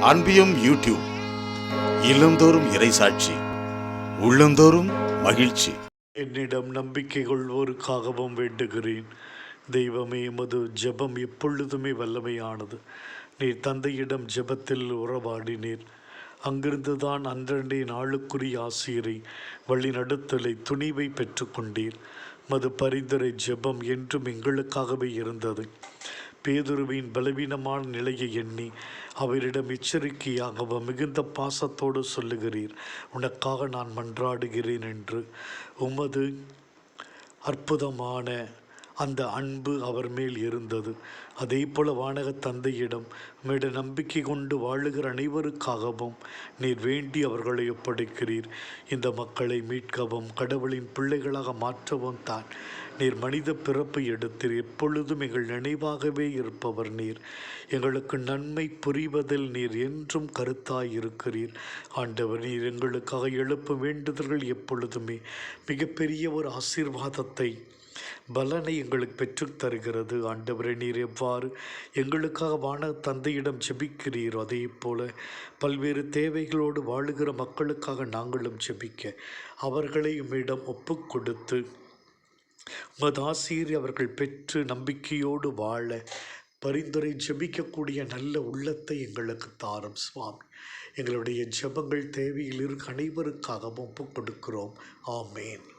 அன்பியம் YouTube இல்லந்தோறும் இறைசாட்சி உள்ளந்தோறும் மகிழ்ச்சி. என்னிடம் நம்பிக்கை கொள்வோருக்காகவும் வேண்டுகிறேன். தெய்வமே எமது ஜெபம் எப்பொழுதுமே வல்லமையானது. நீர் தந்தையிடம் ஜெபத்தில் உறவாடினீர். அங்கிருந்துதான் அன்றண்டே நாளுக்குரிய ஆசிரியரை வழிநடத்தலை துணிவை பெற்றுக்கொண்டீர். மது பரிந்துரை ஜெபம் என்றும் எங்களுக்காகவே இருந்தது. பேதுருவின் பலவீனமான நிலையை எண்ணி அவரிடம் எச்சரிக்கையாகவும் மிகுந்த பாசத்தோடு சொல்லுகிறீர். உனக்காக நான் மன்றாடுகிறேன் என்று உமது அற்புதமான அந்த அன்பு அவர் மேல் இருந்தது. அதே போல வானக தந்தையிடம் மேட நம்பிக்கை கொண்டு வாழுகிற அனைவருக்காகவும் நீர் வேண்டி அவர்களை ஒப்படைக்கிறீர். இந்த மக்களை மீட்கவும் கடவுளின் பிள்ளைகளாக மாற்றவும் தான். நீர் மனித பிறப்பை எடுத்தீர். எப்பொழுதும் எங்கள் நினைவாகவே இருப்பவர் நீர். எங்களுக்கு நன்மை புரிவதில் நீர் என்றும் கருத்தாய் இருக்கிறீர் ஆண்டவர் நீர் எங்களுக்காக எழுப்ப வேண்டுதல்கள் எப்பொழுதுமே மிகப்பெரிய ஒரு ஆசீர்வாதத்தை பலனை எங்களுக்கு பெற்றுத் தருகிறது. ஆண்டவரே நீர் எவ்வாறு எங்களுக்காக வான தந்தையிடம் ஜெபிக்கிறீரோ அதே போல பல்வேறு தேவைகளோடு வாழுகிற மக்களுக்காக நாங்களும் ஜெபிக்க அவர்களை உம்மிடம் ஒப்பு கொடுத்து உமது ஆசிரியர் அவர்கள் பெற்று நம்பிக்கையோடு வாழ பரிந்துரை ஜெபிக்கக்கூடிய நல்ல உள்ளத்தை எங்களுக்கு தாரும் சுவாமி. எங்களுடைய ஜெபங்கள் தேவையில் இருக்க அனைவருக்காகவும் ஒப்புக் கொடுக்கிறோம் ஆமேன்.